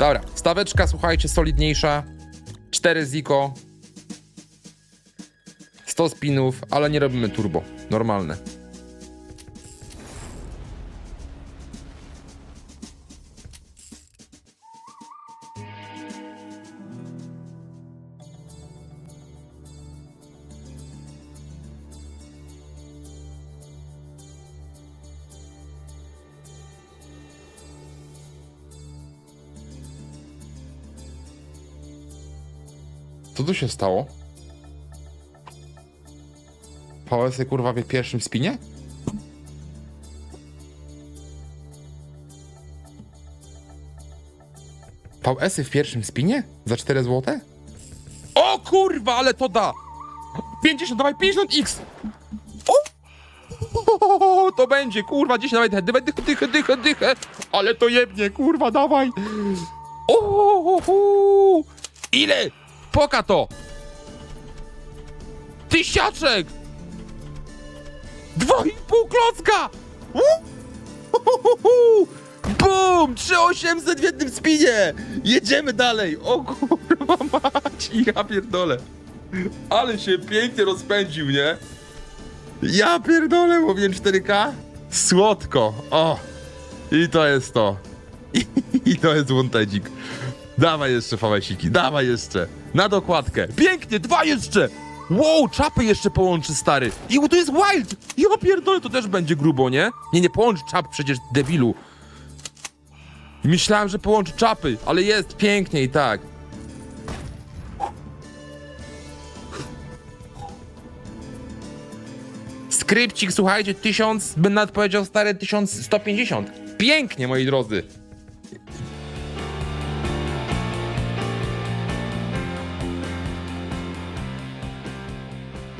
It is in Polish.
Dobra, staweczka, słuchajcie, solidniejsza. 4 ziko. 100 spinów, ale nie robimy turbo. Normalne. Co tu się stało? VS-y kurwa w pierwszym spinie? VS-y w pierwszym spinie? Za 4 zł? O kurwa, ale to da! 50, dawaj 50x! O! To będzie, kurwa, 10, dawaj, dychę, dychę, dychę, dychę, dychę, ale to jebnie, kurwa, dawaj! O! Ile? Poka to! Tysiaczek! Dwa i pół klocka! Bum! 3800 w jednym spinie! Jedziemy dalej! O kurwa mać! Ja pierdolę! Ale się pięknie rozpędził, nie? Ja pierdolę, mówię 4K. Słodko! O! I to jest to. I, to jest łątedzik. Dawaj jeszcze fałesiki, dawaj jeszcze. Na dokładkę. Pięknie, dwa jeszcze. Wow, czapy jeszcze połączy, stary. I to jest wild. Ja pierdolę, to też będzie grubo, nie? Nie, nie połącz czap przecież, debilu. Myślałem, że połączy czapy, ale jest pięknie i tak. Skrypcik, słuchajcie, 1000, bym nawet powiedział stary 1150. Pięknie, moi drodzy.